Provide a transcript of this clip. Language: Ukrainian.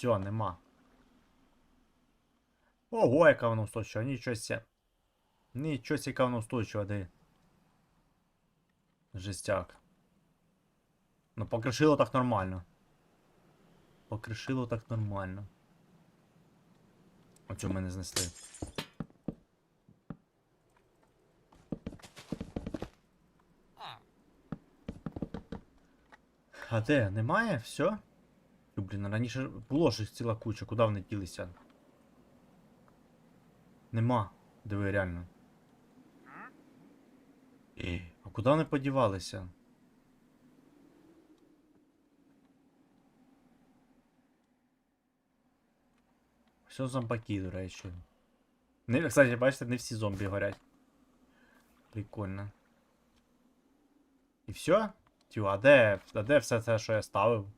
Все, нема. Ого, яка вона устойчива, нічого ся. Нічого сі, яка вона устойчива, диви. Жестяк. Ну, покришило так нормально. Покришило так нормально. Оцю мене знесли. А де? Немає? Все? Блін, раніше було ж їх ціла куча, куди вони ділися? Нема. Диви, реально. І, а куди вони подівалися? Все зомбаки, до речі. Не, кстати, бачите, не всі зомбі горять. Прикольно. І все? Тю, а де, а де все це, що я ставив?